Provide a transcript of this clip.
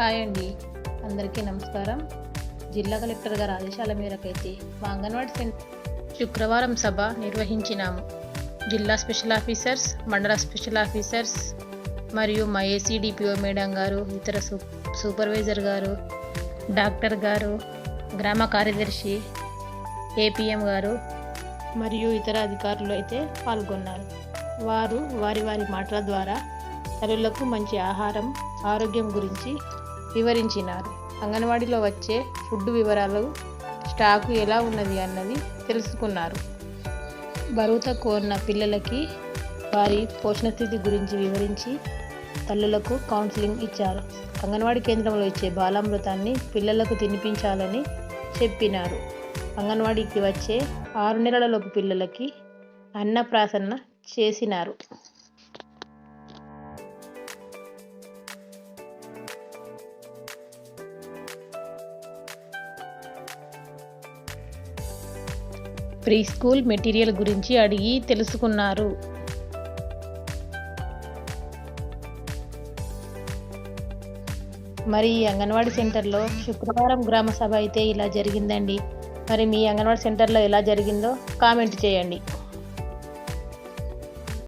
Hi అండి. అందరికీ నమస్కారం. జిల్లా కలెక్టర్ గారి ఆదేశాల మేరకైతే మా అంగన్వాడీ సెంటర్ శుక్రవారం సభ నిర్వహించినాము. జిల్లా స్పెషల్ ఆఫీసర్స్ మండల స్పెషల్ ఆఫీసర్స్ మరియు మా ఏసీడీపీఓ మేడం గారు ఇతర సూ సూపర్వైజర్ గారు డాక్టర్ గారు గ్రామ కార్యదర్శి ఏపీఎం గారు మరియు ఇతర అధికారులు అయితే పాల్గొన్నారు. వారు వారి వారి మాటల ద్వారా తల్లులకు మంచి ఆహారం ఆరోగ్యం గురించి వివరించినారు. అంగన్వాడీలో వచ్చే ఫుడ్ వివరాలు స్టాకు ఎలా ఉన్నది అన్నది తెలుసుకున్నారు. బరువుత కోరిన ఉన్న పిల్లలకి వారి పోషణ స్థితి గురించి వివరించి తల్లులకు కౌన్సిలింగ్ ఇచ్చారు. అంగన్వాడీ కేంద్రంలో ఇచ్చే బాలామృతాన్ని పిల్లలకు తినిపించాలని చెప్పినారు. అంగన్వాడీకి వచ్చే ఆరు నెలలలోపు పిల్లలకి అన్నప్రాసన్న చేసినారు. ప్రీ స్కూల్ మెటీరియల్ గురించి అడిగి తెలుసుకున్నారు. మరి ఈ అంగన్వాడీ సెంటర్లో శుక్రవారం గ్రామ సభ అయితే ఇలా జరిగిందండి. మరి మీ అంగన్వాడీ సెంటర్లో ఎలా జరిగిందో కామెంట్ చేయండి.